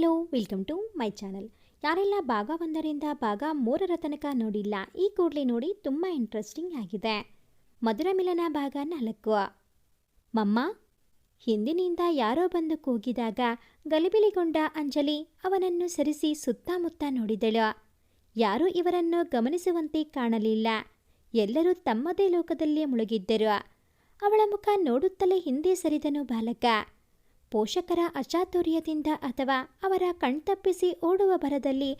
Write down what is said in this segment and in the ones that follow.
Hello, welcome to my channel. ಯಾರೆಲ್ಲ ಭಾಗ ಒಂದರಿಂದ ಭಾಗ ಮೂರರ ತನಕ ನೋಡಿಲ್ಲ, ಈ ಕೂಡಲೇ ನೋಡಿ ತುಂಬ ಇಂಟ್ರೆಸ್ಟಿಂಗ್ ಆಗಿದೆ. ಮಧುರ ಮಿಲನ ಭಾಗ ನಾಲ್ಕು. ಮಮ್ಮ, ಹಿಂದಿನಿಂದ ಯಾರೋ ಬಂದು ಕೂಗಿದಾಗ ಗಲಿಬಿಲಿಗೊಂಡ ಅಂಜಲಿ ಅವನನ್ನು ಸರಿಸಿ ಸುತ್ತಮುತ್ತ ನೋಡಿದಳು. ಯಾರೂ ಇವರನ್ನು ಗಮನಿಸುವಂತೆ ಕಾಣಲಿಲ್ಲ. ಎಲ್ಲರೂ ತಮ್ಮದೇ ಲೋಕದಲ್ಲಿ ಮುಳುಗಿದ್ದರು. ಅವಳ ಮುಖ ನೋಡುತ್ತಲೇ ಹಿಂದೆ ಸರಿದನು ಬಾಲಕ. ಪೋಷಕರ ಅಚಾತುರ್ಯದಿಂದ ಅಥವಾ ಅವರ ಕಣ್ತಪ್ಪಿಸಿ ಓಡುವ ಭರದಲ್ಲಿ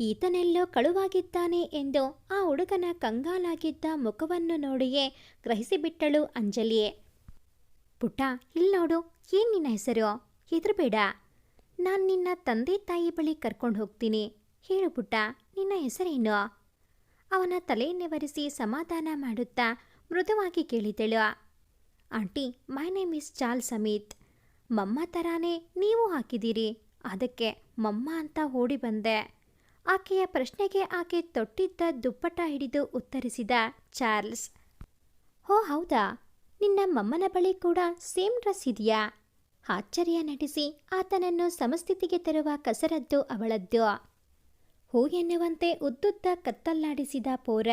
ಈತನೆಲ್ಲೋ ಕಳುವಾಗಿದ್ದಾನೆ ಎಂದು ಆ ಹುಡುಗನ ಕಂಗಾಲಾಗಿದ್ದ ಮುಖವನ್ನು ನೋಡಿಯೇ ಗ್ರಹಿಸಿಬಿಟ್ಟಳು ಅಂಜಲಿಯೇ. ಪುಟ್ಟ, ಇಲ್ಲಿ ನೋಡು, ಏನ್ ನಿನ್ನ ಹೆಸರು? ಹೆದರಬೇಡ ನಾನು ನಿನ್ನ ತಂದೆ ತಾಯಿ ಬಳಿ ಕರ್ಕೊಂಡು ಹೋಗ್ತೀನಿ. ಹೇಳು ಪುಟ್ಟ, ನಿನ್ನ ಹೆಸರೇನು? ಅವನ ತಲೆಯನ್ನೆವರಿಸಿ ಸಮಾಧಾನ ಮಾಡುತ್ತಾ ಮೃದುವಾಗಿ ಕೇಳಿದಳು. ಆಂಟಿ, ಮೈ ನೇಮ್ ಇಸ್ ಚಾಲ್ ಸಮಿತ್ ಮಮ್ಮ ಥರಾನೇ ನೀವು ಹಾಕಿದ್ದೀರಿ. ಅದಕ್ಕೆ ಮಮ್ಮ ಅಂತ ಓಡಿ ಬಂದೆ. ಆಕೆಯ ಪ್ರಶ್ನೆಗೆ ಆಕೆ ತೊಟ್ಟಿದ್ದ ದುಪ್ಪಟ ಹಿಡಿದು ಉತ್ತರಿಸಿದ ಚಾರ್ಲ್ಸ್ ಓ ಹೌದಾ? ನಿನ್ನ ಮಮ್ಮನ ಬಳಿ ಕೂಡ ಸೇಮ್ ಡ್ರೆಸ್ ಇದೆಯಾ? ಆಶ್ಚರ್ಯ ನಟಿಸಿ ಆತನನ್ನು ಸಮಸ್ಥಿತಿಗೆ ತರುವ ಕಸರದ್ದು ಅವಳದ್ದು. ಹೂ ಎನ್ನುವಂತೆ ಉದ್ದುದ್ದ ಕತ್ತಲ್ಲಾಡಿಸಿದ ಪೋರ.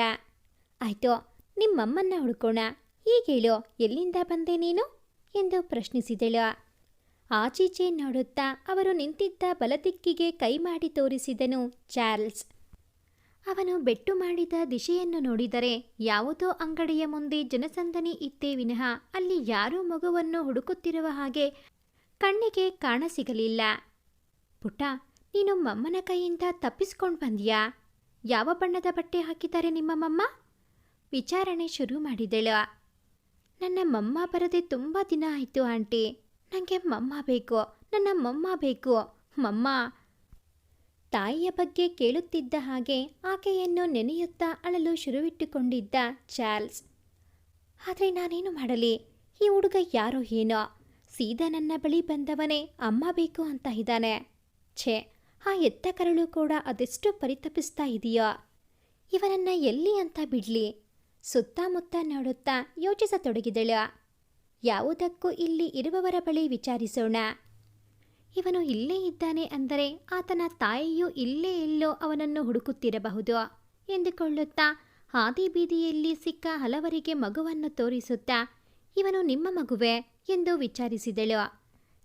ಆಯ್ತು ನಿಮ್ಮಮ್ಮನ್ನ ಹುಡ್ಕೋಣ. ಈಗೇಳು ಎಲ್ಲಿಂದ ಬಂದೆ ನೀನು? ಎಂದು ಪ್ರಶ್ನಿಸಿದಳು. ಆಚೀಚೆ ನೋಡುತ್ತಾ ಅವರು ನಿಂತಿದ್ದ ಬಲದಿಕ್ಕಿಗೆ ಕೈ ಮಾಡಿ ತೋರಿಸಿದನು ಚಾರ್ಲ್ಸ್. ಅವನು ಬೆಟ್ಟು ಮಾಡಿದ ದಿಶೆಯನ್ನು ನೋಡಿದರೆ ಯಾವುದೋ ಅಂಗಡಿಯ ಮುಂದೆ ಜನಸಂದಣಿ ಇತ್ತೇ ವಿನಃ ಅಲ್ಲಿ ಯಾರೂ ಮಗುವನ್ನು ಹುಡುಕುತ್ತಿರುವ ಹಾಗೆ ಕಣ್ಣಿಗೆ ಕಾಣಸಿಗಲಿಲ್ಲ ಪುಟ ನೀನು ಮಮ್ಮನ ಕೈಯಿಂದ ತಪ್ಪಿಸ್ಕೊಂಡು ಬಂದ್ಯಾ? ಯಾವ ಬಣ್ಣದ ಬಟ್ಟೆ ಹಾಕಿದ್ದಾರೆ ನಿಮ್ಮ ಮಮ್ಮ? ವಿಚಾರಣೆ ಶುರು ಮಾಡಿದಳು. ನನ್ನ ಮಮ್ಮ ಬರದೆ ತುಂಬ ದಿನ ಆಯಿತು ಆಂಟಿ. ನನಗೆ ಮಮ್ಮ ಬೇಕು, ನನ್ನ ಮಮ್ಮ ಬೇಕು. ಮಮ್ಮ! ತಾಯಿಯ ಬಗ್ಗೆ ಕೇಳುತ್ತಿದ್ದ ಹಾಗೆ ಆಕೆಯನ್ನು ನೆನೆಯುತ್ತಾ ಅಳಲು ಶುರುವಿಟ್ಟುಕೊಂಡಿದ್ದ ಚಾರ್ಲ್ಸ್. ಆದರೆ ನಾನೇನು ಮಾಡಲಿ? ಈ ಹುಡುಗ ಯಾರೋ ಏನೋ? ಸೀದಾ ನನ್ನ ಬಳಿ ಬಂದವನೇ ಅಮ್ಮ ಬೇಕು ಅಂತ ಇದ್ದಾನೆ. ಛೇ, ಆ ಎತ್ತ ಕರಳು ಕೂಡ ಅದೆಷ್ಟು ಪರಿತಪಿಸ್ತಾ ಇದೆಯೋ? ಇವನನ್ನ ಎಲ್ಲಿ ಅಂತ ಬಿಡ್ಲಿ? ಸುತ್ತಮುತ್ತ ನೋಡುತ್ತಾ ಯೋಚಿಸತೊಡಗಿದಳು. ಯಾವುದಕ್ಕೂ ಇಲ್ಲಿ ಇರುವವರ ಬಳಿ ವಿಚಾರಿಸೋಣ. ಇವನು ಇಲ್ಲೇ ಇದ್ದಾನೆ ಅಂದರೆ ಆತನ ತಾಯಿಯೂ ಇಲ್ಲೇ ಎಲ್ಲೋ ಅವನನ್ನು ಹುಡುಕುತ್ತಿರಬಹುದು ಎಂದುಕೊಳ್ಳುತ್ತಾ ಹಾದಿ ಬೀದಿಯಲ್ಲಿ ಸಿಕ್ಕ ಹಲವರಿಗೆ ಮಗುವನ್ನು ತೋರಿಸುತ್ತಾ, ಇವನು ನಿಮ್ಮ ಮಗುವೆ ಎಂದು ವಿಚಾರಿಸಿದಳು.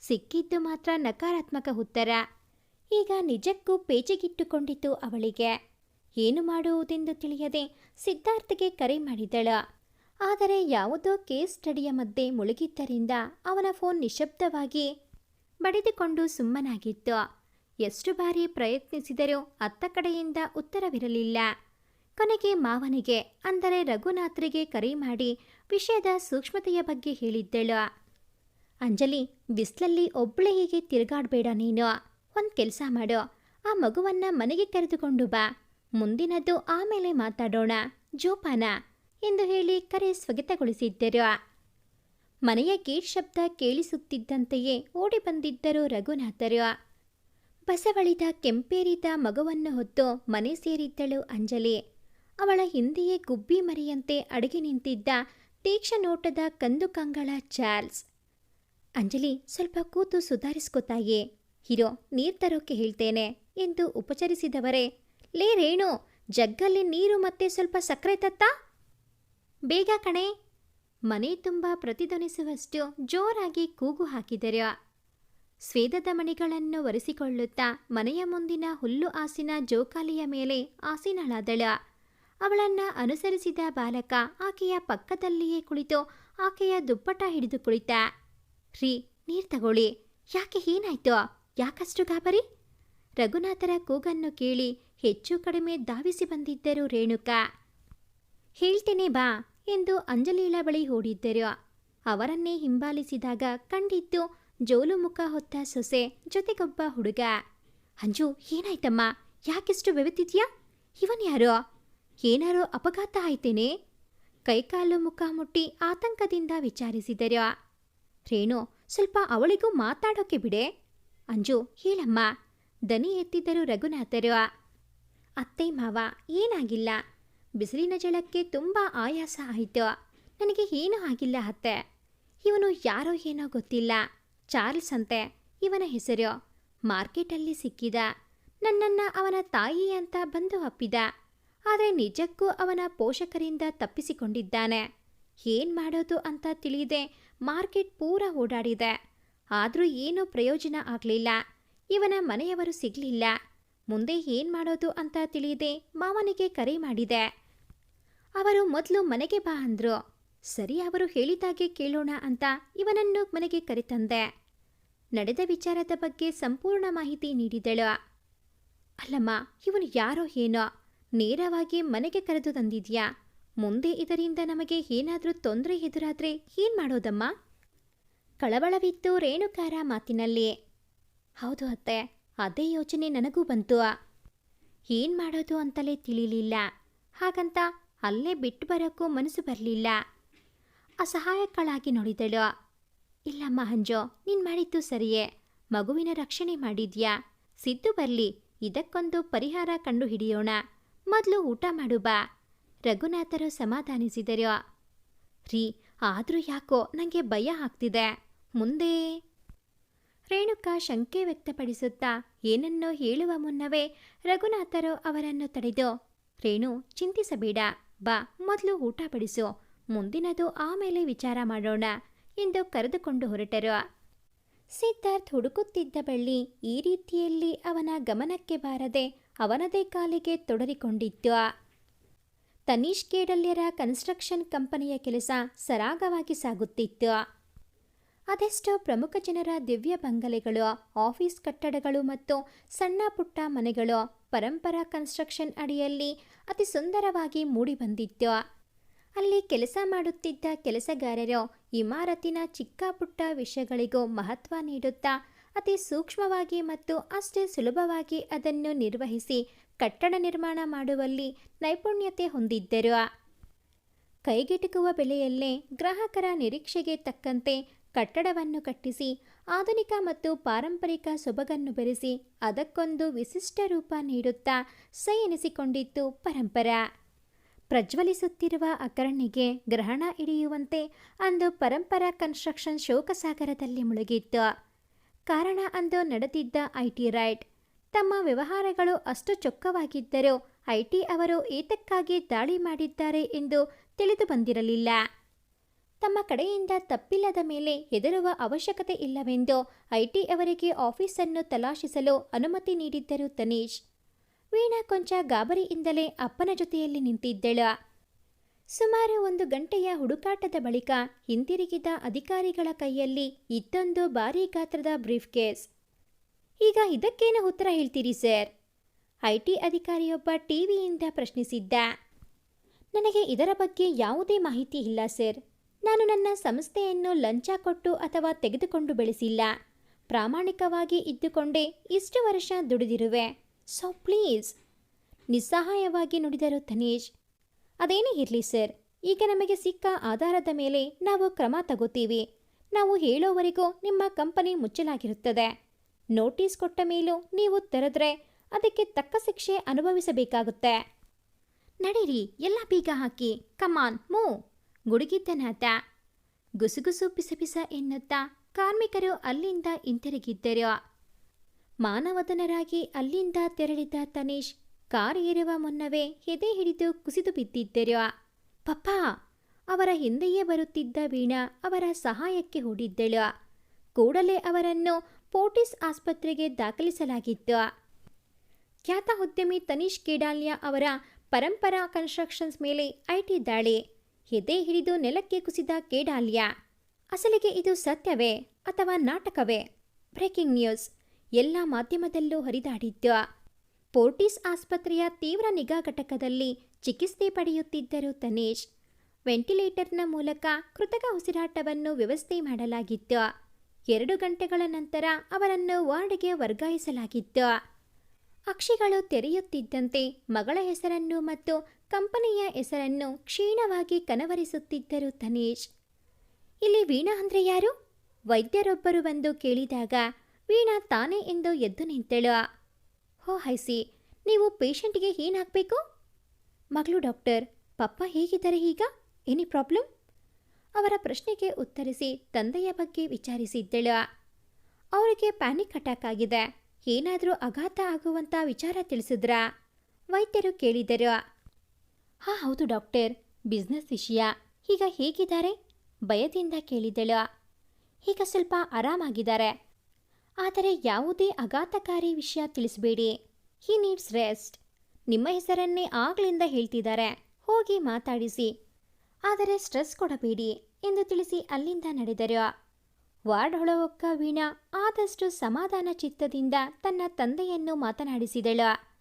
ಸಿಕ್ಕಿದ್ದು ಮಾತ್ರ ನಕಾರಾತ್ಮಕ ಉತ್ತರ. ಈಗ ನಿಜಕ್ಕೂ ಪೇಚಿಗಿಟ್ಟುಕೊಂಡಿತು ಅವಳಿಗೆ. ಏನು ಮಾಡುವುದೆಂದು ತಿಳಿಯದೆ ಸಿದ್ಧಾರ್ಥಗೆ ಕರೆ ಮಾಡಿದಳು. ಆದರೆ ಯಾವುದೋ ಕೇಸ್ ಸ್ಟಡಿಯ ಮಧ್ಯೆ ಮುಳುಗಿದ್ದರಿಂದ ಅವನ ಫೋನ್ ನಿಶಬ್ದವಾಗಿ ಬಡಿದುಕೊಂಡು ಸುಮ್ಮನಾಗಿತ್ತು. ಎಷ್ಟು ಬಾರಿ ಪ್ರಯತ್ನಿಸಿದರೂ ಅತ್ತ ಕಡೆಯಿಂದ ಉತ್ತರವಿರಲಿಲ್ಲ. ಕೊನೆಗೆ ಮಾವನಿಗೆ, ಅಂದರೆ ರಘುನಾಥ್ರಿಗೆ ಕರೆ ಮಾಡಿ ವಿಷಯದ ಸೂಕ್ಷ್ಮತೆಯ ಬಗ್ಗೆ ಹೇಳಿದ್ದಳು. ಅಂಜಲಿ, ಬಿಸ್ಲಲ್ಲಿ ಒಬ್ಬಳೇ ಹೀಗೆ ತಿರುಗಾಡಬೇಡ ನೀನು. ಒಂದು ಕೆಲಸ ಮಾಡು. ಆ ಮಗುವನ್ನ ಮನೆಗೆ ಕರೆದುಕೊಂಡು ಬಾ. ಮುಂದಿನದ್ದು ಆಮೇಲೆ ಮಾತಾಡೋಣ. ಜೋಪಾನ. ಎಂದು ಹೇಳಿ ಕರೆ ಸ್ವಗಿತಗೊಳಿಸಿದ್ದರು. ಮನೆಯ ಗೇಟ್ ಶಬ್ದ ಕೇಳಿಸುತ್ತಿದ್ದಂತೆಯೇ ಓಡಿ ಬಂದಿದ್ದರು ರಘುನಾಥರು. ಬಸವಳಿದ ಕೆಂಪೇರಿದ ಮಗುವನ್ನು ಹೊತ್ತು ಮನೆ ಸೇರಿದ್ದಳು ಅಂಜಲಿ. ಅವಳ ಹಿಂದೆಯೇ ಗುಬ್ಬಿ ಮರೆಯಂತೆ ಅಡಗಿ ನಿಂತಿದ್ದ ತೀಕ್ಷ ನೋಟದ ಕಂದು ಕಂಗಳ ಚಾರ್ಲ್ಸ್. ಅಂಜಲಿ, ಸ್ವಲ್ಪ ಕೂತು ಸುಧಾರಿಸ್ಕೊತಾಯೇ ಹಿರೋ ನೀರ್ ತರೋಕೆ ಹೇಳ್ತೇನೆ ಎಂದು ಉಪಚರಿಸಿದವರೇ. ಲೇ ರೇಣು, ಜಗ್ಗಲ್ಲಿ ನೀರು ಮತ್ತೆ ಸ್ವಲ್ಪ ಸಕ್ಕರೆ ತತ್ತಾ? ಬೇಗ ಕಣೆ. ಮನೆ ತುಂಬ ಪ್ರತಿಧ್ವನಿಸುವಷ್ಟು ಜೋರಾಗಿ ಕೂಗು ಹಾಕಿದರು ಸ್ವೇದದ ಮಣಿಗಳನ್ನು ಒರೆಸಿಕೊಳ್ಳುತ್ತಾ ಮನೆಯ ಮುಂದಿನ ಹುಲ್ಲು ಆಸಿನ ಜೋಕಾಲಿಯ ಮೇಲೆ ಆಸೀನಳಾದಳು. ಅವಳನ್ನ ಅನುಸರಿಸಿದ ಬಾಲಕ ಆಕೆಯ ಪಕ್ಕದಲ್ಲಿಯೇ ಕುಳಿತು ಆಕೆಯ ದುಪ್ಪಟ ಹಿಡಿದು ಕುಳಿತ. ರೀ, ನೀರ್ ತಗೊಳ್ಳಿ. ಯಾಕೆ ಏನಾಯ್ತು? ಯಾಕಷ್ಟು ಗಾಬರಿ? ರಘುನಾಥರ ಕೂಗನ್ನು ಕೇಳಿ ಹೆಚ್ಚು ಕಡಿಮೆ ಧಾವಿಸಿ ಬಂದಿದ್ದರು ರೇಣುಕಾ. ಹೇಳ್ತೇನೆ ಬಾ. ಎಂದು ಅಂಜಲೀಳ ಬಳಿ ಓಡಿದ್ದರು ಅವರನ್ನೇ ಹಿಂಬಾಲಿಸಿದಾಗ ಕಂಡಿದ್ದು ಜೋಲು ಮುಖ ಹೊತ್ತ ಸೊಸೆ, ಜೊತೆಗೊಬ್ಬ ಹುಡುಗ. ಅಂಜು, ಏನಾಯ್ತಮ್ಮ? ಯಾಕೆಷ್ಟು ಬೆವೆತಿದ್ಯಾ ಇವನ್ ಯಾರೋ? ಏನಾರೋ ಅಪಘಾತ ಆಯ್ತೇನೆ? ಕೈಕಾಲು ಮುಖ ಮುಟ್ಟಿ ಆತಂಕದಿಂದ ವಿಚಾರಿಸಿದರು. ರೇಣು, ಸ್ವಲ್ಪ ಅವಳಿಗೂ ಮಾತಾಡೋಕೆ ಬಿಡೆ. ಅಂಜು, ಹೇಳಮ್ಮ. ದನಿ ಎತ್ತಿದರು ರಘುನಾಥರು. ಅತ್ತೆ, ಮಾವ, ಏನಾಗಿಲ್ಲ. ಬಿಸಿಲಿನ ಜಳಕ್ಕೆ ತುಂಬ ಆಯಾಸ ಆಯಿತು. ನನಗೆ ಏನೂ ಆಗಿಲ್ಲ ಅತ್ತೆ. ಇವನು ಯಾರೋ ಏನೋ ಗೊತ್ತಿಲ್ಲ. ಚಾರ್ಲ್ಸ್ ಅಂತೆ, ಇವನ ಹೆಸರು. ಮಾರ್ಕೆಟಲ್ಲಿ ಸಿಕ್ಕಿದ. ನನ್ನನ್ನು ಅವನ ತಾಯಿ ಅಂತ ಬಂದು ಅಪ್ಪಿದ ಆದರೆ ನಿಜಕ್ಕೂ ಅವನ ಪೋಷಕರಿಂದ ತಪ್ಪಿಸಿಕೊಂಡಿದ್ದಾನೆ. ಏನು ಮಾಡೋದು ಅಂತ ತಿಳಿಯದೆ ಮಾರ್ಕೆಟ್ ಪೂರ ಓಡಾಡಿದೆ. ಆದರೂ ಏನೂ ಪ್ರಯೋಜನ ಆಗಲಿಲ್ಲ. ಇವನ ಮನೆಯವರು ಸಿಗಲಿಲ್ಲ. ಮುಂದೆ ಏನು ಮಾಡೋದು ಅಂತ ತಿಳಿಯದೆ ಮಾವನಿಗೆ ಕರೆ ಮಾಡಿದೆ. ಅವರು ಮೊದಲು ಮನೆಗೆ ಬಾ ಅಂದ್ರು. ಸರಿ, ಅವರು ಹೇಳಿದಾಗೆ ಕೇಳೋಣ ಅಂತ ಇವನನ್ನು ಮನೆಗೆ ಕರೆತಂದೆ. ನಡೆದ ವಿಚಾರದ ಬಗ್ಗೆ ಸಂಪೂರ್ಣ ಮಾಹಿತಿ ನೀಡಿದಳು. ಅಲ್ಲಮ್ಮ, ಇವನು ಯಾರೋ ಏನೋ? ನೇರವಾಗಿ ಮನೆಗೆ ಕರೆದು ತಂದಿದ್ಯಾ? ಮುಂದೆ ಇದರಿಂದ ನಮಗೆ ಏನಾದರೂ ತೊಂದರೆ ಎದುರಾದ್ರೆ ಏನು ಮಾಡೋದಮ್ಮ? ಕಳವಳವಿತ್ತು ರೇಣುಕಾರ ಮಾತಿನಲ್ಲಿ. ಹೌದು ಅತ್ತೆ, ಅದೇ ಯೋಚನೆ ನನಗೂ ಬಂತು. ಏನು ಮಾಡೋದು ಅಂತಲೇ ತಿಳಿಲಿಲ್ಲ. ಹಾಗಂತ ಅಲ್ಲೇ ಬಿಟ್ಟು ಬರೋಕ್ಕೂ ಮನಸ್ಸು ಬರಲಿಲ್ಲ. ಅಸಹಾಯಕ್ಕಳಾಗಿ ನೋಡಿದಳು. ಇಲ್ಲಮ್ಮ ಹಂಜೋ ನೀನು ಮಾಡಿದ್ದು ಸರಿಯೇ. ಮಗುವಿನ ರಕ್ಷಣೆ ಮಾಡಿದ್ಯಾ? ಸಿದ್ದು ಬರಲಿ, ಇದಕ್ಕೊಂದು ಪರಿಹಾರ ಕಂಡು ಹಿಡಿಯೋಣ ಮೊದಲು ಊಟ ಮಾಡು ಬಾ. ರಘುನಾಥರು ಸಮಾಧಾನಿಸಿದರು. ರೀ, ಆದರೂ ಯಾಕೋ ನನಗೆ ಭಯ ಆಗ್ತಿದೆ. ಮುಂದೆ? ರೇಣುಕಾ ಶಂಕೆ ವ್ಯಕ್ತಪಡಿಸುತ್ತಾ, ಏನನ್ನೋ ಹೇಳುವ ಮುನ್ನವೇ ರಘುನಾಥರು ಅವರನ್ನು ತಡೆದು, ರೇಣು, ಚಿಂತಿಸಬೇಡ. ಬಾ, ಮೊದಲು ಊಟ ಬಡಿಸು. ಮುಂದಿನದು ಆಮೇಲೆ ವಿಚಾರ ಮಾಡೋಣ, ಎಂದು ಕರೆದುಕೊಂಡು ಹೊರಟರು. ಸಿದ್ಧಾರ್ಥ್ ಹುಡುಕುತ್ತಿದ್ದ ಬಳ್ಳಿ ಈ ರೀತಿಯಲ್ಲಿ ಅವನ ಗಮನಕ್ಕೆ ಬಾರದೆ ಅವನದೇ ಕಾಲಿಗೆ ತೊಡರಿಕೊಂಡಿತ್ತು. ತನೀಶ್ ಕೇಡಲ್ಯರ ಕನ್ಸ್ಟ್ರಕ್ಷನ್ ಕಂಪನಿಯ ಕೆಲಸ ಸರಾಗವಾಗಿ ಸಾಗುತ್ತಿತ್ತು. ಅದೆಷ್ಟೋ ಪ್ರಮುಖ ಜನರ ದಿವ್ಯ ಬಂಗಲೆಗಳು, ಆಫೀಸ್ ಕಟ್ಟಡಗಳು ಮತ್ತು ಸಣ್ಣ ಪುಟ್ಟ ಮನೆಗಳು ಪರಂಪರಾ ಕನ್ಸ್ಟ್ರಕ್ಷನ್ ಅಡಿಯಲ್ಲಿ ಅತಿ ಸುಂದರವಾಗಿ ಮೂಡಿಬಂದಿತ್ತು ಅಲ್ಲಿ ಕೆಲಸ ಮಾಡುತ್ತಿದ್ದ ಕೆಲಸಗಾರರು ಇಮಾರತಿನ ಚಿಕ್ಕ ಪುಟ್ಟ ವಿಷಯಗಳಿಗೂ ಮಹತ್ವ ನೀಡುತ್ತಾ, ಅತಿ ಸೂಕ್ಷ್ಮವಾಗಿ ಮತ್ತು ಅಷ್ಟೇ ಸುಲಭವಾಗಿ ಅದನ್ನು ನಿರ್ವಹಿಸಿ ಕಟ್ಟಡ ನಿರ್ಮಾಣ ಮಾಡುವಲ್ಲಿ ನೈಪುಣ್ಯತೆ ಹೊಂದಿದ್ದರು. ಕೈಗೆಟುಕುವ ಬೆಲೆಯಲ್ಲೇ ಗ್ರಾಹಕರ ನಿರೀಕ್ಷೆಗೆ ತಕ್ಕಂತೆ ಕಟ್ಟಡವನ್ನು ಕಟ್ಟಿಸಿ ಆಧುನಿಕ ಮತ್ತು ಪಾರಂಪರಿಕ ಸೊಬಗನ್ನು ಬೆರೆಸಿ ಅದಕ್ಕೊಂದು ವಿಶಿಷ್ಟ ರೂಪ ನೀಡುತ್ತಾ ಸೈ ಎನಿಸಿಕೊಂಡಿತ್ತು ಪರಂಪರ. ಪ್ರಜ್ವಲಿಸುತ್ತಿರುವ ಅಕರಣಿಗೆ ಗ್ರಹಣ ಹಿಡಿಯುವಂತೆ ಅಂದು ಪರಂಪರಾ ಕನ್ಸ್ಟ್ರಕ್ಷನ್ ಶೋಕಸಾಗರದಲ್ಲಿ ಮುಳುಗಿತ್ತು. ಕಾರಣ ಅಂದು ನಡೆದಿದ್ದ ಐಟಿ ರೈಟ್ ತಮ್ಮ ವ್ಯವಹಾರಗಳು ಅಷ್ಟು ಚೊಕ್ಕವಾಗಿದ್ದರೂ ಐಟಿ ಅವರು ಏತಕ್ಕಾಗಿ ದಾಳಿ ಮಾಡಿದ್ದಾರೆ ಎಂದು ತಿಳಿದು ಬಂದಿರಲಿಲ್ಲ. ತಮ್ಮ ಕಡೆಯಿಂದ ತಪ್ಪಿಲ್ಲದ ಮೇಲೆ ಹೆದರುವ ಅವಶ್ಯಕತೆ ಇಲ್ಲವೆಂದು ಐಟಿ ಅವರಿಗೆ ಆಫೀಸನ್ನು ತಲಾಶಿಸಲು ಅನುಮತಿ ನೀಡಿದ್ದರು ತನೀಶ್. ವೀಣಾ ಕೊಂಚ ಗಾಬರಿಯಿಂದಲೇ ಅಪ್ಪನ ಜೊತೆಯಲ್ಲಿ ನಿಂತಿದ್ದಳು. ಸುಮಾರು ಒಂದು ಗಂಟೆಯ ಹುಡುಕಾಟದ ಬಳಿಕ ಹಿಂತಿರುಗಿದ ಅಧಿಕಾರಿಗಳ ಕೈಯಲ್ಲಿ ಇತ್ತೊಂದು ಭಾರೀ ಗಾತ್ರದ ಬ್ರೀಫ್ ಕೇಸ್. ಈಗ ಇದಕ್ಕೇನು ಉತ್ತರ ಹೇಳ್ತೀರಿ ಸರ್? ಐಟಿ ಅಧಿಕಾರಿಯೊಬ್ಬ ಟಿವಿಯಿಂದ ಪ್ರಶ್ನಿಸಿದ್ದ. ನನಗೆ ಇದರ ಬಗ್ಗೆ ಯಾವುದೇ ಮಾಹಿತಿ ಇಲ್ಲ ಸರ್. ನಾನು ನನ್ನ ಸಂಸ್ಥೆಯನ್ನು ಲಂಚ ಕೊಟ್ಟು ಅಥವಾ ತೆಗೆದುಕೊಂಡು ಬೆಳೆಸಿಲ್ಲ. ಪ್ರಾಮಾಣಿಕವಾಗಿ ಇದ್ದುಕೊಂಡೇ ಇಷ್ಟು ವರ್ಷ ದುಡಿದಿರುವೆ. ಸೊ ಪ್ಲೀಸ್ ನಿಸ್ಸಹಾಯವಾಗಿ ನುಡಿದರು ತನೇಶ್ ಅದೇನೇ ಇರಲಿ ಸರ್, ಈಗ ನಮಗೆ ಸಿಕ್ಕ ಆಧಾರದ ಮೇಲೆ ನಾವು ಕ್ರಮ ತಗೋತೀವಿ. ನಾವು ಹೇಳೋವರೆಗೂ ನಿಮ್ಮ ಕಂಪನಿ ಮುಚ್ಚಲಾಗಿರುತ್ತದೆ. ನೋಟಿಸ್ ಕೊಟ್ಟ ಮೇಲೂ ನೀವು ತೆರೆದ್ರೆ ಅದಕ್ಕೆ ತಕ್ಕ ಶಿಕ್ಷೆ ಅನುಭವಿಸಬೇಕಾಗುತ್ತೆ. ನಡೀರಿ, ಎಲ್ಲ ಬೀಗ ಹಾಕಿ. ಕಮಾನ್ ಮೂ ಗುಡುಗಿದ್ದನಾತ ಗುಸುಗುಸು ಪಿಸಪಿಸ ಎನ್ನುತ್ತಾ ಕಾರ್ಮಿಕರು ಅಲ್ಲಿಂದ ಹಿಂತಿರುಗಿದ್ದರು. ಮಾನವತನರಾಗಿ ಅಲ್ಲಿಂದ ತೆರಳಿದ ತನೀಶ್ ಕಾರ್ ಏರುವ ಮುನ್ನವೇ ಎದೆ ಹಿಡಿದು ಕುಸಿದು ಬಿದ್ದಿದ್ದರು. ಪಪ್ಪ, ಅವರ ಹಿಂದೆಯೇ ಬರುತ್ತಿದ್ದ ವೀಣಾ ಅವರ ಸಹಾಯಕ್ಕೆ ಹೂಡಿದ್ದಳು ಕೂಡಲೇ ಅವರನ್ನು ಪೋರ್ಟಿಸ್ ಆಸ್ಪತ್ರೆಗೆ ದಾಖಲಿಸಲಾಗಿತ್ತು. ಖ್ಯಾತ ಉದ್ಯಮಿ ತನೀಶ್ ಕೇಡಾಲ್ಯ ಅವರ ಪರಂಪರಾ ಕನ್ಸ್ಟ್ರಕ್ಷನ್ಸ್ ಮೇಲೆ ಐಟಿ ದಾಳಿ. ಎದೆ ಹಿಡಿದು ನೆಲಕ್ಕೆ ಕುಸಿದ ಕೇಡಾಲ್ಯ. ಅಸಲಿಗೆ ಇದು ಸತ್ಯವೇ ಅಥವಾ ನಾಟಕವೇ? Breaking news. ಎಲ್ಲ ಮಾಧ್ಯಮದಲ್ಲೂ ಹರಿದಾಡಿದ್ದ. ಪೋರ್ಟಿಸ್ ಆಸ್ಪತ್ರೆಯ ತೀವ್ರ ನಿಗಾ ಘಟಕದಲ್ಲಿ ಚಿಕಿತ್ಸೆ ಪಡೆಯುತ್ತಿದ್ದರು ತನೀಶ್. ವೆಂಟಿಲೇಟರ್ನ ಮೂಲಕ ಕೃತಕ ಉಸಿರಾಟವನ್ನು ವ್ಯವಸ್ಥೆ ಮಾಡಲಾಗಿತ್ತು. ಎರಡು ಗಂಟೆಗಳ ನಂತರ ಅವರನ್ನು ವಾರ್ಡ್ಗೆ ವರ್ಗಾಯಿಸಲಾಗಿತ್ತು. ಅಕ್ಷಿಗಳು ತೆರೆಯುತ್ತಿದ್ದಂತೆ ಮಗಳ ಹೆಸರನ್ನು ಮತ್ತು ಕಂಪನಿಯ ಹೆಸರನ್ನು ಕ್ಷೀಣವಾಗಿ ಕನವರಿಸುತ್ತಿದ್ದರು ತನೇಶ್. ಇಲ್ಲಿ ವೀಣಾ ಅಂದ್ರೆ ಯಾರು? ವೈದ್ಯರೊಬ್ಬರು ಬಂದು ಕೇಳಿದಾಗ ವೀಣಾ ತಾನೇ ಎಂದು ಎದ್ದು ನಿಂತಳು. ಹೋ ಹೈಸಿ, ನೀವು ಪೇಷಂಟ್ಗೆ ಏನಾಗಬೇಕು? ಮಗಳು ಡಾಕ್ಟರ್, ಪಪ್ಪ ಹೇಗಿದ್ದಾರೆ ಈಗ? Any problem? ಅವರ ಪ್ರಶ್ನೆಗೆ ಉತ್ತರಿಸಿ ತಂದೆಯ ಬಗ್ಗೆ ವಿಚಾರಿಸಿದ್ದಳು. ಅವರಿಗೆ ಪ್ಯಾನಿಕ್ ಅಟ್ಯಾಕ್ ಆಗಿದೆ. ಏನಾದರೂ ಆಘಾತ ಆಗುವಂಥ ವಿಚಾರ ತಿಳಿಸಿದ್ರಾ? ವೈದ್ಯರು ಕೇಳಿದರು. ಹಾಂ, ಹೌದು ಡಾಕ್ಟರ್. ಬಿಸ್ನೆಸ್ ವಿಷಯ. ಈಗ ಹೇಗಿದ್ದಾರೆ? ಭಯದಿಂದ ಕೇಳಿದಳು. ಈಗ ಸ್ವಲ್ಪ ಆರಾಮಾಗಿದ್ದಾರೆ. ಆದರೆ ಯಾವುದೇ ಆಘಾತಕಾರಿ ವಿಷಯ ತಿಳಿಸಬೇಡಿ. ಹಿ ನೀಡ್ಸ್ ರೆಸ್ಟ್ ನಿಮ್ಮ ಹೆಸರನ್ನೇ ಆಗ್ಲಿಂದ ಹೇಳ್ತಿದ್ದಾರೆ. ಹೋಗಿ ಮಾತಾಡಿಸಿ. ಆದರೆ ಸ್ಟ್ರೆಸ್ ಕೊಡಬೇಡಿ ಎಂದು ತಿಳಿಸಿ ಅಲ್ಲಿಂದ ನಡೆದರು. ವಾರ್ಡ್ ಹೊಳವೊಕ್ಕ ವೀಣಾ ಆದಷ್ಟು ಸಮಾಧಾನ ಚಿತ್ತದಿಂದ ತನ್ನ ತಂದೆಯನ್ನು ಮಾತನಾಡಿಸಿದಳು.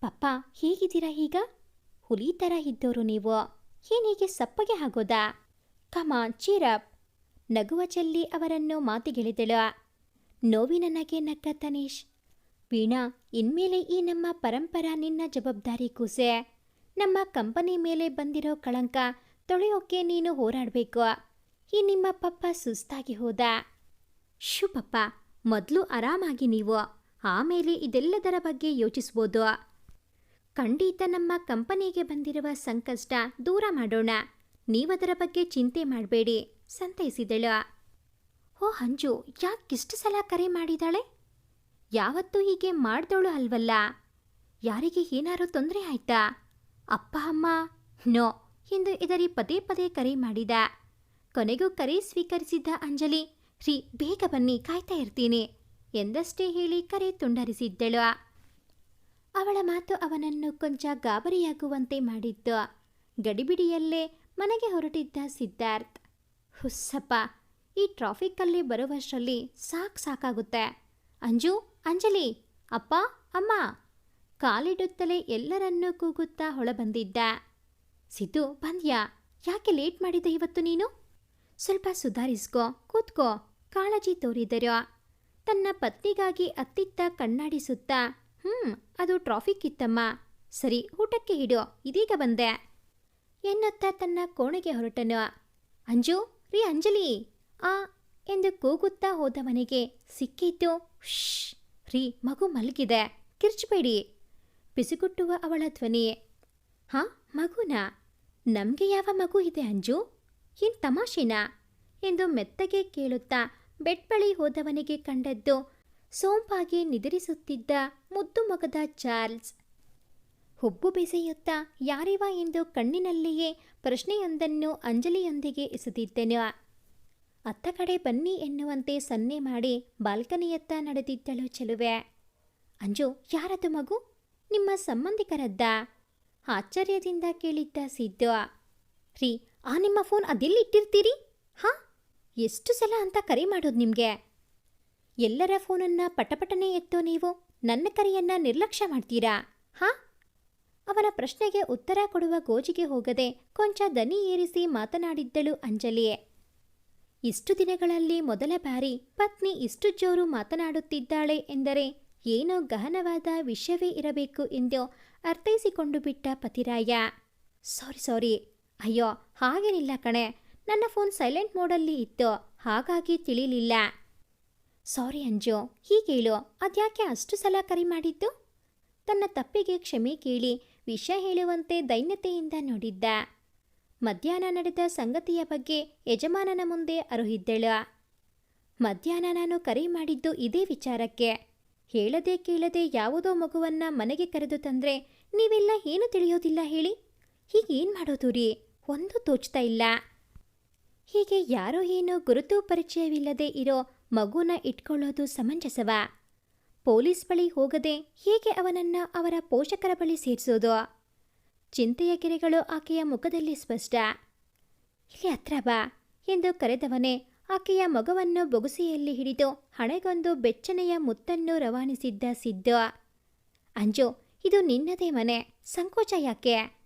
ಪಪ್ಪ, ಹೇಗಿದ್ದೀರಾ ಈಗ? ಹುಲಿ ಥರ ಇದ್ದವರು ನೀವು. ಏನೀಗೆ ಸಪ್ಪಗೆ ಆಗೋದಾ? ಕಮಾನ್ ಚೀರಪ್ ನಗುವ ಚೆಲ್ಲಿ ಅವರನ್ನು ಮಾತಿಗೆಳೆದಳು. ನೋವಿನ ನಗೆ ನಕ್ಕ ತನೀಶ್. ವೀಣಾ, ಇನ್ಮೇಲೆ ಈ ನಮ್ಮ ಪರಂಪರ ನಿನ್ನ ಜವಾಬ್ದಾರಿ ಕೂಸೆ. ನಮ್ಮ ಕಂಪನಿ ಮೇಲೆ ಬಂದಿರೋ ಕಳಂಕ ತೊಳೆಯೋಕೆ ನೀನು ಹೋರಾಡಬೇಕು. ಈ ನಿಮ್ಮ ಪಪ್ಪ ಸುಸ್ತಾಗಿ ಹೋದ. ಶು ಪಪ್ಪ, ಮೊದಲು ಆರಾಮಾಗಿ ನೀವು. ಆಮೇಲೆ ಇದೆಲ್ಲದರ ಬಗ್ಗೆ ಯೋಚಿಸ್ಬೋದು. ಖಂಡಿತ ನಮ್ಮ ಕಂಪನಿಗೆ ಬಂದಿರುವ ಸಂಕಷ್ಟ ದೂರ ಮಾಡೋಣ. ನೀವದರ ಬಗ್ಗೆ ಚಿಂತೆ ಮಾಡಬೇಡಿ, ಸಂತೈಸಿದಳು. ಓ ಹಂಜು ಯಾಕಿಷ್ಟು ಸಲ ಕರೆ ಮಾಡಿದಾಳೆ? ಯಾವತ್ತೂ ಹೀಗೆ ಮಾಡ್ದೋಳು ಅಲ್ವಲ್ಲ? ಯಾರಿಗೆ ಏನಾರು ತೊಂದರೆ ಆಯ್ತಾ? ಅಪ್ಪ, ಅಮ್ಮ? ನೋ ಎಂದು ಇದರಿ ಪದೇ ಪದೇ ಕರೆ ಮಾಡಿದ. ಕೊನೆಗೂ ಕರೆ ಸ್ವೀಕರಿಸಿದ್ದ ಅಂಜಲಿ, ರೀ, ಬೇಗ ಬನ್ನಿ, ಕಾಯ್ತಾ ಇರ್ತೀನಿ. ಎಂದಷ್ಟೇ ಹೇಳಿ ಕರೆ ತುಂಡರಿಸಿದ್ದಳು. ಅವಳ ಮಾತು ಅವನನ್ನು ಕೊಂಚ ಗಾಬರಿಯಾಗುವಂತೆ ಮಾಡಿತ್ತು ಗಡಿಬಿಡಿಯಲ್ಲೇ ಮನೆಗೆ ಹೊರಟಿದ್ದ ಸಿದ್ಧಾರ್ಥ್. ಹುಸ್ಸಪ್ಪ, ಈ ಟ್ರಾಫಿಕ್ಕಲ್ಲಿ ಬರುವಷ್ಟರಲ್ಲಿ ಸಾಕು ಸಾಕಾಗುತ್ತೆ. ಅಂಜು, ಅಂಜಲಿ, ಅಪ್ಪ, ಅಮ್ಮ. ಕಾಲಿಡುತ್ತಲೇ ಎಲ್ಲರನ್ನೂ ಕೂಗುತ್ತಾ ಹೊಳಬಂದಿದ್ದ. ಸಿದ್ದು, ಬಂದ್ಯಾ, ಯಾಕೆ ಲೇಟ್ ಮಾಡಿದೆ ಇವತ್ತು ನೀನು? ಸ್ವಲ್ಪ ಸುಧಾರಿಸ್ಕೋ, ಕೂತ್ಕೋ, ಕಾಳಜಿ ತೋರಿದರು ತನ್ನ ಪತ್ನಿಗಾಗಿ ಅತ್ತಿತ್ತ ಕಣ್ಣಾಡಿಸುತ್ತಾ ಹ್ಮ್, ಅದು ಟ್ರಾಫಿಕ್ ಇತ್ತಮ್ಮ. ಸರಿ, ಊಟಕ್ಕೆ ಇಡು, ಇದೀಗ ಬಂದೆ. ಎನ್ನುತ್ತಾ ತನ್ನ ಕೋಣೆಗೆ ಹೊರಟನು. ಅಂಜು, ರೀ ಅಂಜಲಿ. ಆ, ಎಂದು ಕೂಗುತ್ತಾ ಹೋದ ಮನೆಗೆ ಸಿಕ್ಕಿದ್ದು ಶ್ ರೀ, ಮಗು ಮಲಗಿದೆ. ಕಿರ್ಚಬೇಡಿ. ಪಿಸುಗುಟ್ಟುವ ಅವಳ ಧ್ವನಿ. ಹಾ, ಮಗುನಾ? ನಮಗೆ ಯಾವ ಮಗು ಇದೆ ಅಂಜು? ಏನ್ ತಮಾಷೆನಾ? ಎಂದು ಮೆತ್ತಗೆ ಕೇಳುತ್ತಾ ಬೆಡ್ ಬಳಿ ಹೋದವನಿಗೆ ಕಂಡದ್ದು ಸೋಂಪಾಗಿ ನಿದ್ರಿಸುತ್ತಿದ್ದ ಮುದ್ದು ಮಗದ ಚಾರ್ಲ್ಸ್. ಹುಬ್ಬು ಬೆಸೆಯುತ್ತಾ ಯಾರಿವ ಎಂದು ಕಣ್ಣಿನಲ್ಲಿಯೇ ಪ್ರಶ್ನೆಯೊಂದನ್ನು ಅಂಜಲಿಯೊಂದಿಗೆ ಎಸೆದಿದ್ದನು. ಅತ್ತ ಕಡೆ ಬನ್ನಿ ಎನ್ನುವಂತೆ ಸನ್ನೆ ಮಾಡಿ ಬಾಲ್ಕನಿಯತ್ತ ನಡೆದಿದ್ದಳು ಚೆಲುವೆ. ಅಂಜು, ಯಾರದು ಮಗು? ನಿಮ್ಮ ಸಂಬಂಧಿಕರದ್ದ? ಆಶ್ಚರ್ಯದಿಂದ ಕೇಳಿದ್ದ ಸಿದ್ದು. ರೀ, ಆ ನಿಮ್ಮ ಫೋನ್ ಅದೆಲ್ಲಿ ಇಟ್ಟಿರ್ತೀರಿ? ಹಾ? ಎಷ್ಟು ಸಲ ಅಂತ ಕರೆ ಮಾಡೋದು ನಿಮಗೆ? ಎಲ್ಲರ ಫೋನನ್ನ ಪಟಪಟನೆ ಎತ್ತೋ ನೀವು? ನನ್ನ ಕರೆಯನ್ನ ನಿರ್ಲಕ್ಷ್ಯ ಮಾಡ್ತೀರಾ? ಹಾ? ಅವನ ಪ್ರಶ್ನೆಗೆ ಉತ್ತರ ಕೊಡುವ ಗೋಜಿಗೆ ಹೋಗದೆ ಕೊಂಚ ದನಿ ಏರಿಸಿ ಮಾತನಾಡಿದ್ದಳು ಅಂಜಲಿ ಇಷ್ಟು ದಿನಗಳಲ್ಲಿ ಮೊದಲ ಬಾರಿ ಪತ್ನಿ ಇಷ್ಟು ಜೋರು ಮಾತನಾಡುತ್ತಿದ್ದಾಳೆ ಎಂದರೆ ಏನೋ ಗಹನವಾದ ವಿಷಯವೇ ಇರಬೇಕು ಎಂದು ಅರ್ಥೈಸಿಕೊಂಡು ಬಿಟ್ಟ ಪತಿರಾಯ. ಸಾರಿ ಸಾರಿ. ಅಯ್ಯೋ, ಹಾಗೇನಿಲ್ಲ ಕಣೆ. ನನ್ನ ಫೋನ್ ಸೈಲೆಂಟ್ ಮೋಡಲ್ಲಿ ಇತ್ತು. ಹಾಗಾಗಿ ತಿಳಿಲಿಲ್ಲ. ಸಾರಿ ಅಂಜು ಹೀಗೇಳು ಅದ್ಯಾಕೆ ಅಷ್ಟು ಸಲ ಕರೆ ಮಾಡಿದ್ದು? ತನ್ನ ತಪ್ಪಿಗೆ ಕ್ಷಮೆ ಕೇಳಿ ವಿಷಯ ಹೇಳುವಂತೆ ದೈನ್ಯತೆಯಿಂದ ನೋಡಿದ್ದ. ಮಧ್ಯಾಹ್ನ ನಡೆದ ಸಂಗತಿಯ ಬಗ್ಗೆ ಯಜಮಾನನ ಮುಂದೆ ಅರುಹಿದ್ದಳು. ಮಧ್ಯಾಹ್ನ ನಾನು ಕರೆ ಮಾಡಿದ್ದು ಇದೇ ವಿಚಾರಕ್ಕೆ. ಹೇಳದೆ ಕೇಳದೆ ಯಾವುದೋ ಮಗುವನ್ನ ಮನೆಗೆ ಕರೆದು ತಂದ್ರೆ ನೀವೆಲ್ಲ ಏನು ತಿಳಿಯೋದಿಲ್ಲ ಹೇಳಿ? ಹೀಗೇನ್ ಮಾಡೋದು ರೀ? ಒಂದು ತೋಚ್ತಾ ಇಲ್ಲ. ಹೀಗೆ ಯಾರೋ ಏನೋ ಗುರುತು ಪರಿಚಯವಿಲ್ಲದೆ ಇರೋ ಮಗುನ ಇಟ್ಕೊಳ್ಳೋದು ಸಮಂಜಸವ? ಪೊಲೀಸ್ ಬಳಿ ಹೋಗದೆ ಹೇಗೆ ಅವನನ್ನ ಅವರ ಪೋಷಕರ ಬಳಿ ಸೇರಿಸೋದು? ಚಿಂತೆಯ ಗೆರೆಗಳು ಆಕೆಯ ಮುಖದಲ್ಲಿ ಸ್ಪಷ್ಟ. ಇಲ್ಲಿ ಹತ್ರ ಬಾ ಎಂದು ಕರೆದವನೇ ಆಕೆಯ ಮಗವನ್ನು ಬೊಗುಸಿಯಲ್ಲಿ ಹಿಡಿದು ಹಣೆಗೊಂದು ಬೆಚ್ಚನೆಯ ಮುತ್ತನ್ನು ರವಾನಿಸಿದ್ದ ಸಿದ್ದು. ಅಂಜು, ಇದು ನಿನ್ನದೇ ಮನೆ. ಸಂಕೋಚ ಯಾಕೆ?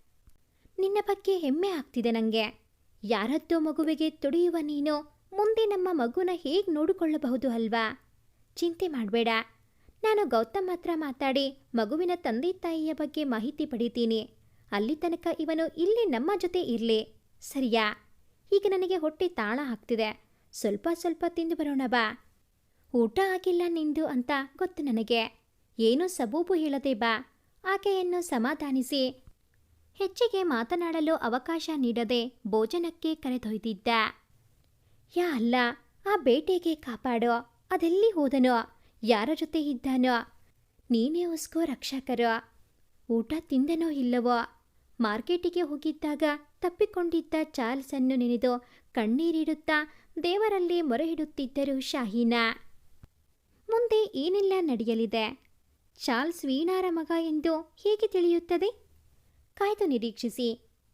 ನಿನ್ನ ಬಗ್ಗೆ ಹೆಮ್ಮೆ ಆಗ್ತಿದೆ ನನಗೆ ಯಾರದ್ದೋ ಮಗುವಿಗೆ ತೊಡೆಯುವ ನೀನು ಮುಂದೆ ನಮ್ಮ ಮಗುನ ಹೇಗೆ ನೋಡಿಕೊಳ್ಳಬಹುದು ಅಲ್ವಾ? ಚಿಂತೆ ಮಾಡಬೇಡ. ನಾನು ಗೌತಮ್ ಹತ್ರ ಮಾತಾಡಿ ಮಗುವಿನ ತಂದೆ ತಾಯಿಯ ಬಗ್ಗೆ ಮಾಹಿತಿ ಪಡಿತೀನಿ. ಅಲ್ಲಿ ತನಕ ಇವನು ಇಲ್ಲಿ ನಮ್ಮ ಜೊತೆ ಇರಲಿ. ಸರಿಯಾ? ಈಗ ನನಗೆ ಹೊಟ್ಟೆ ತಾಳ ಹಾಕ್ತಿದೆ ಸ್ವಲ್ಪ ಸ್ವಲ್ಪ ತಿಂದು ಬರೋಣ ಬಾ. ಊಟ ಆಗಿಲ್ಲ ನಿಂದು ಅಂತ ಗೊತ್ತು ನನಗೆ. ಏನು ಸಬೂಬು ಹೇಳದೆ ಬಾ. ಆಕೆಯನ್ನು ಸಮಾಧಾನಿಸಿ. ಹೆಚ್ಚಿಗೆ ಮಾತನಾಡಲು ಅವಕಾಶ ನೀಡದೆ ಭೋಜನಕ್ಕೆ ಕರೆದೊಯ್ದಿದ್ದ. ಯಾ ಅಲ್ಲ, ಆ ಬೇಟೆಗೆ ಕಾಪಾಡೋ, ಅದೆಲ್ಲಿ ಹೋದನೋ, ಯಾರ ಜೊತೆ ಇದ್ದಾನೋ, ನೀನೇ ಉಸ್ಕೋ ರಕ್ಷಕರೋ, ಊಟ ತಿಂದನೋ ಇಲ್ಲವೋ, ಮಾರ್ಕೆಟಿಗೆ ಹೋಗಿದ್ದಾಗ ತಪ್ಪಿಕೊಂಡಿದ್ದ ಚಾರ್ಲ್ಸನ್ನು ನೆನೆದು ಕಣ್ಣೀರಿಡುತ್ತಾ ದೇವರಲ್ಲಿ ಮೊರೆಯಿಡುತ್ತಿದ್ದರು ಶಾಹೀನಾ. ಮುಂದೆ ಏನೆಲ್ಲ ನಡೆಯಲಿದೆ? ಚಾರ್ಲ್ಸ್ ವೀಣಾರ ಮಗ ಎಂದು ಹೇಗೆ ತಿಳಿಯುತ್ತದೆ? ಕಾಯ್ದು ನಿರೀಕ್ಷಿಸಿ.